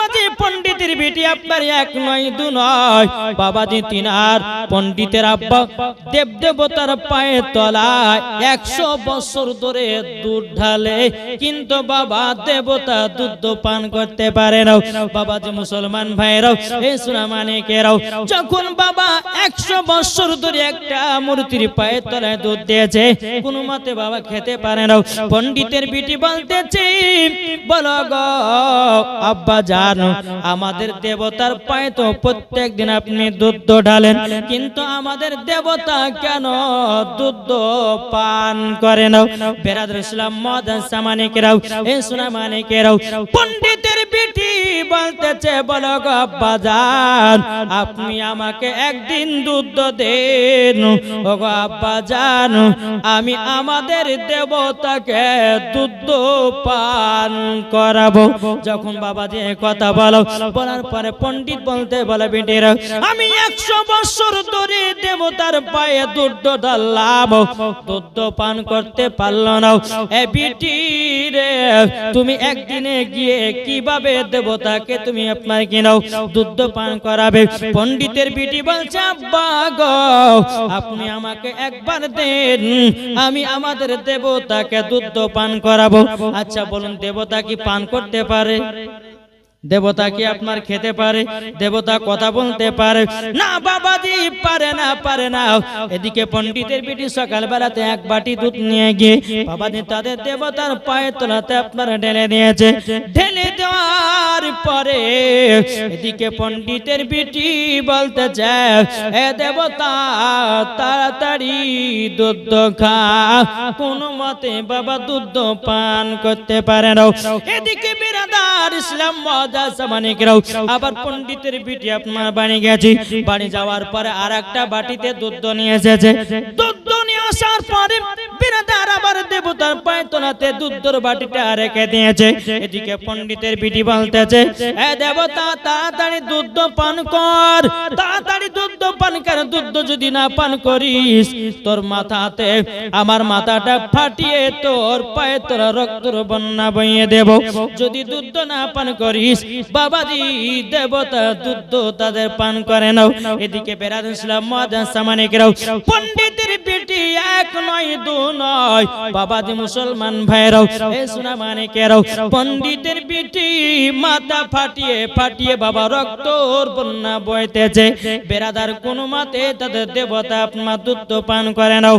বাবাজি, পণ্ডিতের বেটি আপনার এক নয়, দু নয়। বাবাজি তিন আর পণ্ডিতের আব্বা দেব দেবতার পায়ে তলায় একশো বছর ধরে দুধ ঢালে, কিন্তু বাবা দেবতা দুধ পান করতে পারে না। বাবাজি মুসলমান ভাইরাও এই মানিকেরাও, যখন বাবা একশো বছর ধরে একটা মূর্তির পায়ে তলায় দুধ দিয়েছে, কোনো মতে বাবা খেতে পারে না। পণ্ডিতের বিটি বলতেছে বলো গো, আব্বা জানো, আমাদের দেবতার পায়ে তো প্রত্যেক দিন আপনি দুধ ঢালেন, কিন্তু আমাদের দেবতা কেন দুধ পান করে না বেরাদ ইসলাম মদ সামানিকেরাও, এ সোনা মানিকেরাও পণ্ডিতের বিটি বলতেছে, বলো গো আব্বা জান, আপনি আমাকে একদিন দুধ দেন। ও গো আব্বা জান, আমি আমাদের দেবতাকে দুধ পান করাবো। যখন বাবা যে কথা বলো, বলার পরে বলতে বলে, বেটিরা, আমি একশো বছর ধরে দেবতার পায়ে দুধ পান করতে না। তুমি একদিনে গিয়ে কীভাবে দেবতাকে তুমি আপনার কিনাও? দুধ পান করাবে। পণ্ডিতের বিটি বলছে আপনি আমাকে একবার দেন। আমি আমাদের দেবতাকে দুধ পান করাবো। আচ্ছা বলুন দেবতা কি পান করতে পারে? দেবতা কি আপনার খেতে পারে? দেবতা কথা বলতে পারে। না, বাবাজি, পারে না পারে না। এদিকে পণ্ডিতের বিটি সকাল বেলাতে এক বাটি দুধ নিয়ে গিয়ে বাবাজি তাদের দেবতার পায়ে তোলাতে আপনার ঢেলে দিয়েছে। ঢেলে দেওয়ার পরে এদিকে পণ্ডিতের বিটি বলতে চায় এ দেবতা, তাড়াতাড়ি দুধ খা। কোনো মতে বাবা দুধ পান করতে পারে না। এদিকে বিরাদার ইসলাম মজা সামানিকরাও আবার পণ্ডিতের বিটি আপনার বাড়ি গেছি। বাড়ি যাওয়ার পরে আর একটা বাটিতে দুধ নিয়ে এসেছে। দুধ আসার পরে বিরাদার আবার দেবতার পায়ে তোলাতে দুধের বাটিটা রেখে দিয়েছে। এদিকে পণ্ডিতের বিটি বলতেছে, এ দেবতা, তাড়াতাড়ি দুধ পান কর, তাড়াতাড়ি দুধ পান কর, দুধ যদি না পান করিস, তোর মাথাতে আমার মাথাটা ফাটিয়ে তোর পায়ে তোর রক্তর বন্যা বইয়ে দেব। যদি দুধ না পান করিস, বাবাজি দেবতা দুধ তাদের পান করে নাও। এদিকে বেরাদ ইসলাম মদা সামানিকরাও পণ্ডিতের বেটি এক নয়, দু নয়। বাবাজি মুসলমান ভাইরাও, এ সোনা মানিকেরাও, পণ্ডিতের বেটি মাথা ফাটিয়ে ফাটিয়ে বাবা রক্তর বন্যা বইতেছে। বেরাদার কোন মাতে তাদের দেবতা আপনার দুধ পান করে নাও।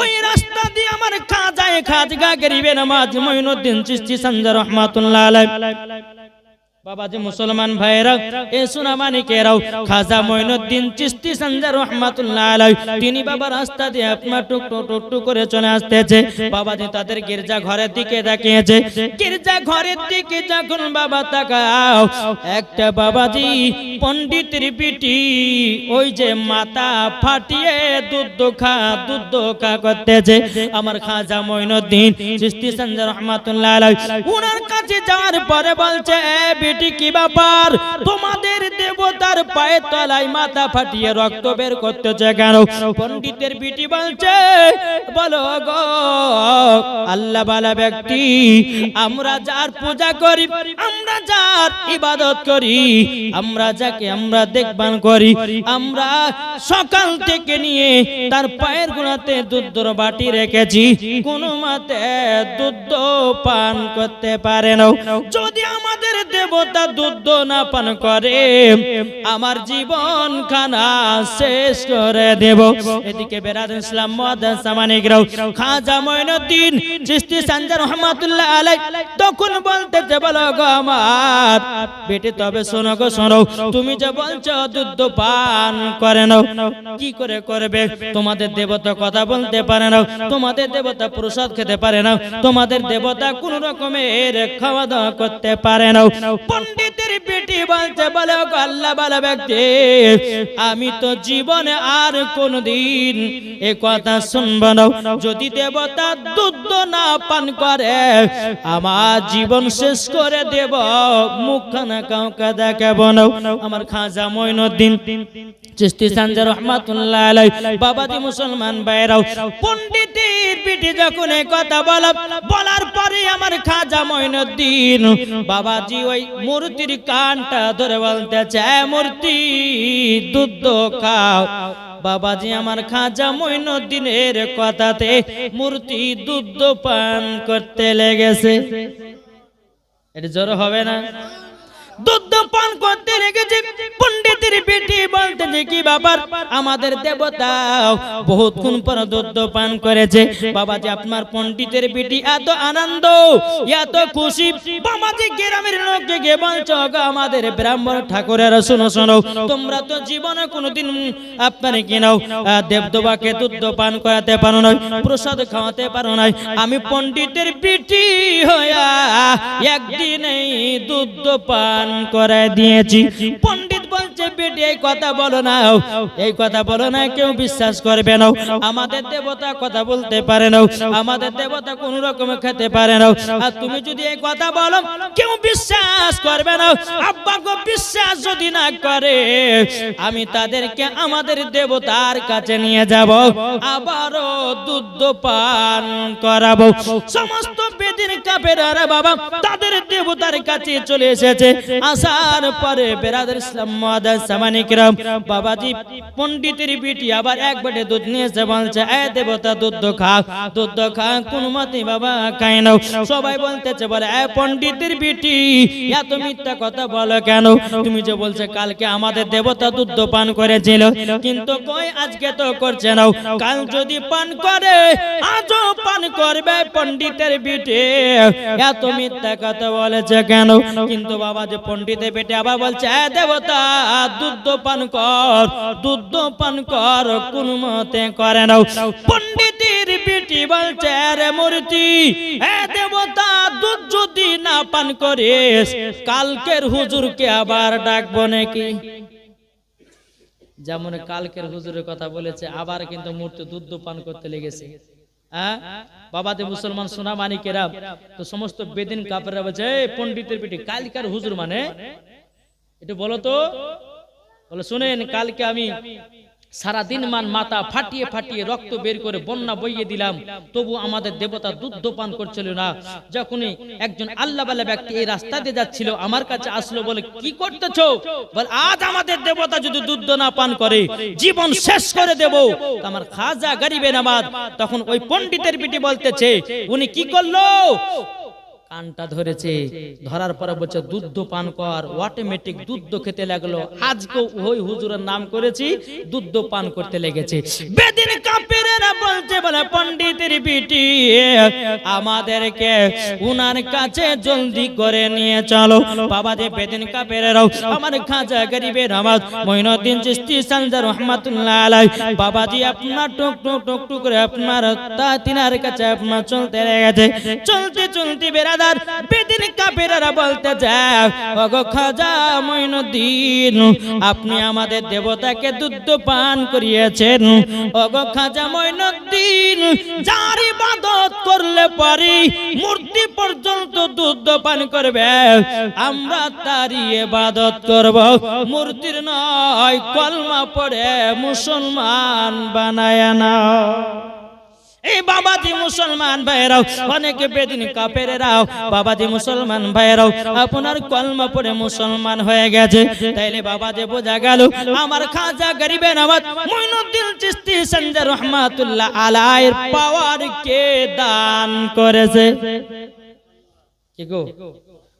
ওই রাস্তা দিয়ে আমার খাজায় খাজগা গরিবে নামাজ মঈনুদ্দিন চিশতি সঞ্জয় রহমাতুল্লাহ আলাইহি। বাবা আসতেছে। বাবাজি পণ্ডিতের পিটি ওই যে মাথা ফাটিয়ে দুধ খা দুধ করতেছে। আমার খাজা মঈনুদ্দিন চিশতি সঞ্জয় রহমাতুল্লাহ আলাইহি, উনার কাছে যাওয়ার পরে বলছে বেটি কি ব্যাপার? তোমাদের দেবতার পায়ে তলায় মাথা ফাটিয়ে রক্ত বের করতেছে কেন? পণ্ডিতের বিটি বলছে, বলো গো, আল্লাহ বালা ব্যক্তি, আমরা যার পূজা করি, আমরা যার ইবাদত করি, আমরা যাকে আমরা দেখভাল করি, আমরা সকাল থেকে নিয়ে তার পায়ের গুণাতে দুধ বাটি রেখেছি। কোনো মতে দুধ পান করতে পারে না। যদি আমাদের দেবতা দুধ না পান করে, আমার জীবন খানা শেষ করে দেব। এদিকে বেরাদ ইসলাম মহাদান সামানিক রাও, খাজা মঈনুদ্দিন চিশতি সঞ্জয় রহমাতুল্লাহ আলাই তখন বলতে বলো গো আমার বেটে, তবে শোনো গো, শোনো, তুমি যে বলছো দুধ পান করে নাও, কি করে করবে? তোমাদের দেবতা কথা বলতে পারে না তোমাদের দেবতা প্রসাদ খেতে পারে না তোমাদের দেবতা কোন রকমের খাওয়া দাওয়া করতে পারে না পণ্ডিতের বেটি বলছে বলে আল্লাহ ভালো ব্যক্তি। আমি তো জীবনে আর কোনদিন এ কথা শুনব না। যদি দেবতা দুধ না পান করে, আমার জীবন শেষ করে দেব। মুখখানা কাউকে দেখাবো না। আমার খাজা মঈনুদ্দিন চিস্তি সানজা রহমাতুল্লাহ আলাই বাবাজি মুসলমান বাইরাও পণ্ডিতের পিঠে যখন এই কথা বলা, বলার পরে আমার খাজা মঈনুদ্দিন বাবাজি ওই মূর্তির কানটা ধরে বলতে চায় মূর্তি, দুধ খাও। বাবাজি আমার খাজা মঈনুদ্দিনের কথাতে মূর্তি দুধ পান করতে লেগেছে। এটা জোর হবে না? দুধ পান করতে লেগেছে। পণ্ডিতের বেটি বলতে যে কি ব্যাপার আমাদের দেবতা বহুক্ষণ পর দুধ পান করেছে। বাবাজি আপনার পণ্ডিতের বেটি এত আনন্দ এত খুশি বাবাজি গ্রামের লোককে গিয়ে বলছো গো আমাদের ব্রাহ্মণ ঠাকুরের শোনো শোনো তোমরা তো জীবনে কোনোদিন আপনার কি নাও আহ, দেবদেবাকে দুধ পান করাতে পারো না প্রসাদ খাওয়াতে পারো না আমি পন্ডিতের বেটি হইয়া একদিনেই দুধ পান করে দিয়েছি। পণ্ডিত বলছে তুমি যদি এই কথা বলো, কেউ বিশ্বাস করবে না। আব্বা গো, বিশ্বাস যদি না করে, আমি তাদেরকে আমাদের দেবতার কাছে নিয়ে যাব। আবারও দুধ পান করাবো। সমস্ত বেদিন বাবা তাদের দেবতার কাছে চলে এসেছে। আসার পরে বেরাদের ইসলাম মাদার সামানিকরাম বাবাজি, পণ্ডিতের বিটি আবার এক বাটে দুধ নিয়ে এসে বলছে, এ দেবতা, দুধ খা দুধ খা, কোন মতে বাবা খাই নাও সবাই বলতেছে, বলে, এ পণ্ডিতের বিটি, এত মিথ্যা কথা বলো কেন? তুমি যে বলছে, কালকে আমাদের দেবতা দুধ পান করেছিল, কিন্তু কই আজকে তো করছে নাও কাল যদি পান করে, আজও পান করবে পণ্ডিতের বিটি। এত মিথ্যা কথা বলেছে কেন? কিন্তু বাবা যে পণ্ডিতের বেটে আবার বলছে, এ দেবতা দুধ পান কর, দুধ পান কর, কোন মতে করে নাও। পণ্ডিতের বেটি বলছে রে মূর্তি, এ দেবতা দুধ যদি না পান করিস, কালকের হুজুরকে আবার ডাকবো নাকি? যেমন কালকের হুজুরের কথা বলেছে, আবার কিন্তু মূর্তি দুধ পান করতে লেগেছে। বাবাতে মুসলমান সোনা মানিকেরা, তো সমস্ত বেদিন কাপড়রা বলছে, "এই পণ্ডিতের পিঠে কালকার হুজুর মানে এটা বলো তো। শুনেন, কালকে আমি সারা দিন মান মাথা ফাটিয়ে ফাটিয়ে রক্ত বের করে বন্যা বইয়ে দিলাম। তবু আমাদের দেবতা দুধ পান করছিল না। যখনই একজন আল্লাহ ব্যক্তি এই রাস্তা দিয়ে যাচ্ছিল, আমার কাছে আসলো, বলে, কি করতেছো? বল, আজ আমাদের দেবতা যদি দুধ না পান করে, জীবন শেষ করে দেব। আমার খাজা গরিবে নামাজ। তখন ওই পণ্ডিতের পিটি বলতেছে, উনি কি করল? কানটা ধরেছে। ধরার পরে বলছে, দুধ পান কর। অটোমেটিক দুধ খেতে লাগল। আজকে ওই হুজুরের নাম করেছি, দুধ পান করতে লেগেছে। বেদিন কাপেরেরা বলছে বলে পণ্ডিতের বিটি আমাদেরকে উনার কাছে জলদি করে নিয়ে চলো। বাবা আমার গরিবের আপনার টুক টুক টুক টুক করে আপনার তা তিনার কাছে চলতে চলতে চলতে বলতে খাজা আপনি আমাদের দেবতাকে দুধ পান করিয়েছেন। ওগো খাজা মঈনুদ্দিন যার ইবাদত করলে পারি, মূর্তি পর্যন্ত দুধ পান করবে। আমরা তারই ইবাদত করব। মূর্তির নয়, কলমা পড়ে মুসলমান বানায় না। এই বাবাজি মুসলমান ভাইরাও অনেকে বেদিন কাপেরাও বাবাজি মুসলমান ভাইরাও আপনার কলমা পড়ে মুসলমান হয়ে গেছে। তাইলে বাবাজি বোঝা গেল, আমার খাজা গরিবের নামাজ মঈনুদ্দিন চিশতি সঞ্জয় রহমাতুল্লাহ আলাইয়ের পাওয়ার কে দান করেছে। কি গো?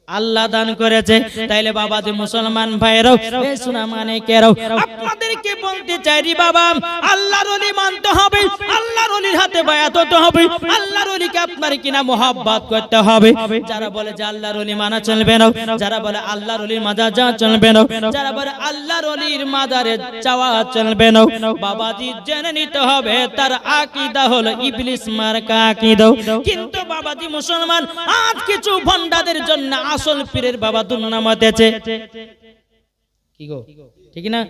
আল্লাহ দান করেছে। তাইলে বাবা যে মুসলমান ভাইরাও এ সোনা মানে কেরাও। আপনাদেরকে বলতে চাই রে বাবা, আল্লাহর ওলি মানতে হবে, আল্লাহর ওলির হাতে বায়াত হতে হবে, আল্লাহর ওলিকে আপনার কিনা মোহাব্বত করতে হবে। যারা বলে যে আল্লাহর ওলি মানা চলবে না, যারা বলে আল্লাহর ওলির মাজার যাওয়া চলবে না, যারা বলে আল্লাহর ওলির মাজারে যাওয়া চলবে না, বাবাজি জেনে নিতে হবে, তার আকীদা হলো ইবলিস মার্কা আকীদা। কিন্তু বাবাজি মুসলমান আজ কিছু ভন্ডাদের জন্য আসল পীরের বাবা দুর্নামাতেছে কি গো? ঠিক না?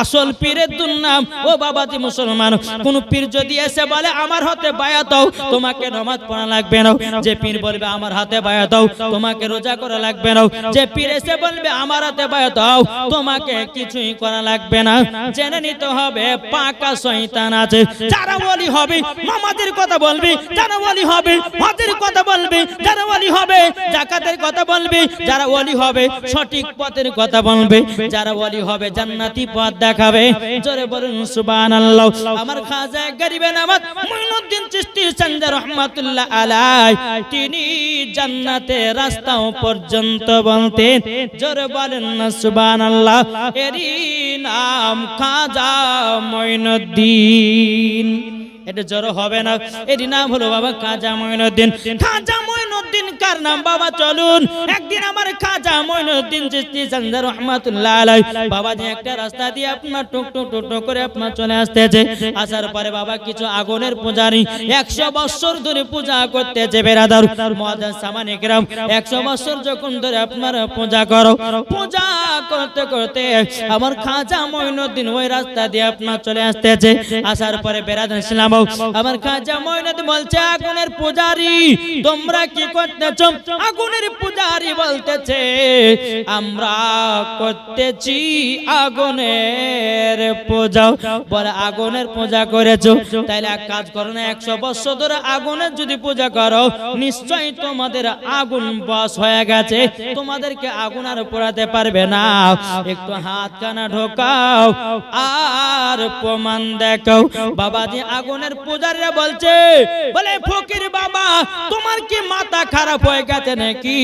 আসল পীরের দুর্নাম ও বাবাজি মুসলমান, কোন পীর যদি এসে বলে, আমার হাতে বায়া দাও, তোমাকে নামাজ পড়া লাগবে না। যে পীর বলবে, আমার হাতে বায়া দাও, তোমাকে রোজা করা লাগবে না। যে পীর এসে বলবে, আমার হাতে বায়া দাও, তোমাকে কিছুই করা লাগবে না। জেনে নিতে হবে, পাকা শয়তান আছে। যারা বলি হবে মামাদের কথা বলবে, যারা বলি হবে, হজের কথা বলবে, যারা বলি হবে জাকাতের কথা বলবে, যারা ওলি হবে, সঠিক পথের কথা বলবে, যারা ওলি হবে, জান্নাতি পথ দেখাবে। জোরে বলুন, সুবহানাল্লাহ। আমার খাজা গরিবে নামাজ মুইনুদ্দিন চিশতি সঞ্জয় রহমাতুল্লাহ আলাই তিনি জান্নাতে রাস্তাও পর্যন্ত বলতেন। জোরে বলেন না, সুবহানাল্লাহ। এরই নাম খাজা মঈনুদ্দিন এটা জড়ো হবে না। এটি নাম হলো বাবা খাজা মঈনুদ্দিন খাজা মঈনুদ্দিন কার নাম? বাবা, চলুন। একদিন আমার খাজা মঈনুদ্দিন চিশতি সঞ্জয় রহমাতুল্লাহ আলাই বাবা যে একটা রাস্তা দিয়ে আপনার টুক টুক টুক টুক করে আপনার চলে আসতেছে। আসার পরে বাবা কিছু আগুনের পূজারি একশো বছর ধরে পূজা করতেছে বেরাদার, মহাজান সামানিক রাম একশো বছর যখন ধরে আপনার পূজা করো। পূজা করতে করতে আমার খাজা মঈনুদ্দিন ওই রাস্তা দিয়ে আপনার চলে আসতেছে। আসার পরে বেরাদার ইসলাম আমার খাজা মঈনুদ্দিন বলছে, আগুনের পূজারি, তোমরা কি করতেছ? আগুনের পূজারি বলতেছে, আমরা করতেছি আগুনের পূজা। বলে, আগুনের পূজা করেছ? তাইলে এক কাজ করো না, একশো বছর ধরে আগুনের যদি পূজা করো, নিশ্চয়ই তোমাদের আগুন বস হয়ে গেছে। তোমাদেরকে আগুন আর পোড়াতে পারবে না। একটু হাত কানা ঢোকাও আর প্রমাণ দেখাও। বাবাজি আগুনের পূজারীরা বলছে, বলে, ফকির বাবা, তোমার কি মাথা খারাপ হয়ে গেছে নাকি?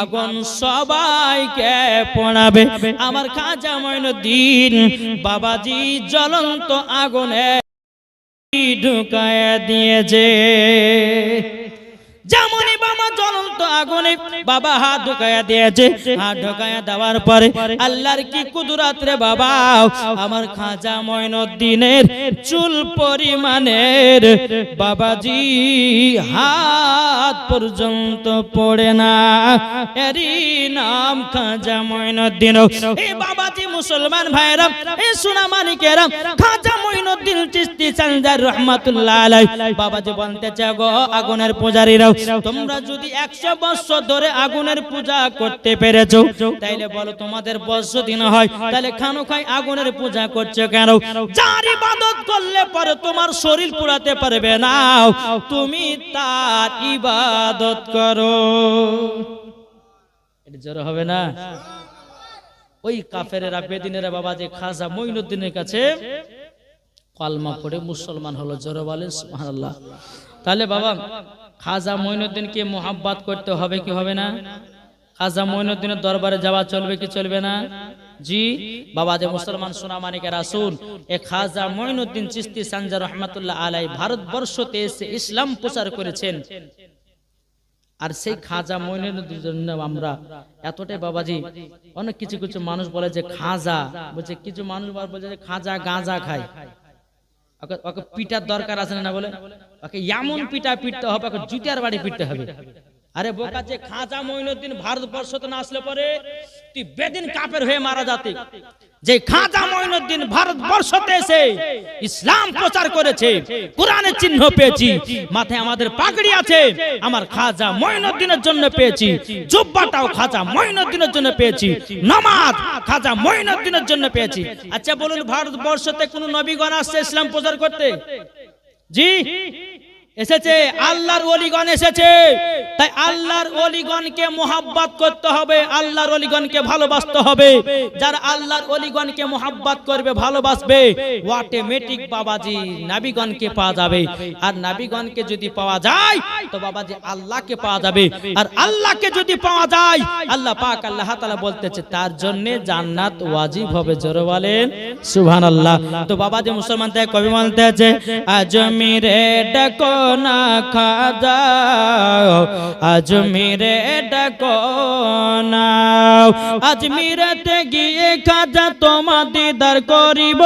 আগুন সবাইকে পড়াবে। আমার খাজা মঈনুদ্দিন বাবাজি জ্বলন্ত আগুনে ঢুকায় দিয়েছে। যেমনই বাবা জ্বলন্ত আগুনে বাবা হাত ঢুকায়া দিয়েছে, হাত ঢুকায়া দেওয়ার পরে আল্লাহর কি কুদরাত রে বাবা? আমার খাজা মঈনুদ্দিনের চুল পরিমাণের বাবাজি হাত পর্যন্ত পড়ে না। এরই নাম খাজা মঈনুদ্দিন এই বাবাজি মুসলমান ভাইরা এই সোনা মানিকেরা খাজা মঈনুদ্দিন চিশতি সঞ্জার রহমাতুল্লাহ আলাই বাবাজি বলতে চাগো আগুনের পূজারীরাও তোমরা যদি একশো বছর ধরে আগুনের পূজা করতে পেরেছ তাইলে বলো তোমাদের বর্ষ দিন হয় তাহলে খানো খাই আগুনের পূজা করছে কেন? যার ইবাদত করলে পরে তোমার শরীর পুরাতে পারবে না। তুমি তার ইবাদত করো। এটা জোর হবে না? ওই কাফেরেরা বেদিনেরা বাবা যে খাজা মঈনুদ্দিনের কাছে কলমা পড়ে মুসলমান হলো জোর বলেন সুবহানাল্লাহ। তাহলে বাবা, খাজা মঈনুদ্দিনকে মোহাব্বত করতে হবে কি হবে না? খাজা মঈনুদ্দিনের দরবারে যাওয়া চলবে কি চলবে না? জি, বাবা যে মুসলমান সোনা মানিকের আসুন এ খাজা মঈনুদ্দিন চিস্তি সানজা রহমাতুল্লাহ আলাই ভারতবর্ষতে এসে ইসলাম প্রচার করেছেন। আর সেই খাজা মইনুদ্দিনের জন্য আমরা এতটাই বাবাজি, অনেক কিছু কিছু মানুষ বলে যে খাজা, বলছে কিছু মানুষ বলে যে খাজা গাঁজা খায়। ওকে পিটার দরকার আছে না বলে? ওকে এমন পিটা পিটতে হবে, ওকে জুতিয়ার বাড়ি পিটতে হবে। আরে বোকা যে খাজা মঈনুদ্দিন ভারতবর্ষতে না আসলে পরে, তুই বেদিন কাপের হয়ে মারা যাতে। যে খাজা মঈনুদ্দিন ভারতবর্ষতে এসে ইসলাম প্রচার করেছে, কোরআনের চিহ্ন পেয়েছি, মাথায় আমাদের পাগড়ি আছে, আমার খাজা মঈনুদ্দিনের জন্য পেয়েছি, জুব্বাটাও খাজা মঈনুদ্দিনের জন্য পেয়েছি, নামাজ খাজা মঈনুদ্দিনের জন্য পেয়েছি। আচ্ছা বলুন ভারতবর্ষতে কোন নবীগণ আসছে ইসলাম প্রচার করতে? জি? এসেছে আল্লাহর ওলিগণ এসেছে। তাই আল্লাহর ওলিগণকে মোহাব্বত করতে হবে আল্লাহর ওলিগণকে ভালোবাসতে হবে। যারা আল্লাহর ওলিগণকে মোহাব্বত করবে ভালোবাসবে অটোমেটিক বাবাজি নাবিগণকে পাওয়া যাবে। আর নাবিগণকে যদি পাওয়া যায় তো বাবাজি আল্লাহকে পাওয়া যাবে। আর আল্লাহকে যদি পাওয়া যায় আল্লাহ পাক আল্লাহ তাআলা বলতেছে তার জন্য জান্নাত ওয়াজিব হবে জোরে বলেন। সুবহানাল্লাহ। তো বাবাজি মুসলমান তাই কবি বলতেছে আজমিরে ডাকো না খাজা আজমিরে ডাকো না আজমিরেতে গিয়ে খাজা তোমা দিদার করিব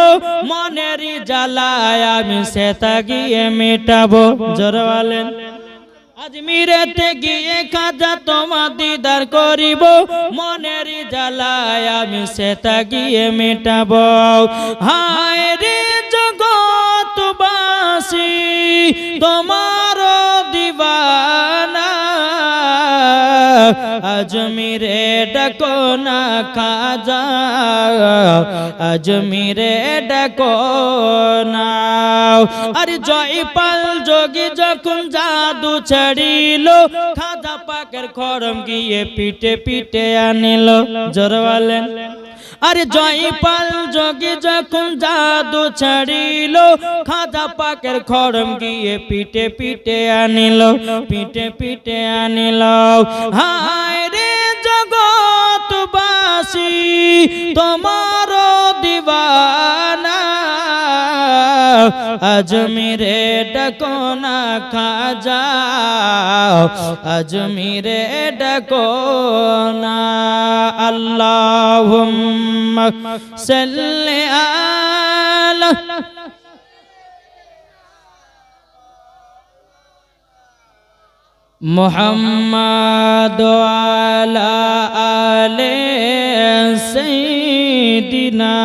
মনেরই জ্বালায় আমি সেটা গিয়ে মেটাবো। জোরে বলেন। আজমিরেতে গিয়ে খাজা তোমা দিদার করিব, মনের জ্বালায় আমি সেটা গিয়ে মেটাব। হায় তোমার দিবানা আজমিরে ডাকো না খাজা আজমিরে ডাকো না। আরে জয়পাল যোগী যখন জাদু ছাড়িল, খাজা পাকের খরম গিয়ে পিটে পিটে আনিল জোর আরে জয়পাল যোগী যখন জাদু ছাড়িল, খাজা পাকের খরম গিয়ে পিটে পিটে আনিল, পিটে পিটে আনিল। হায় রে জগৎবাসী তোমার দিবানা আজমিরে ডাকো না খাজা আজমিরে ডাকো না আল্লাহুম্মা সাল্লি আলা محمد وعلى آل سيدنا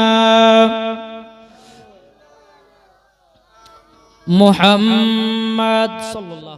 মোহাম্মদ সাল্লাল্লাহু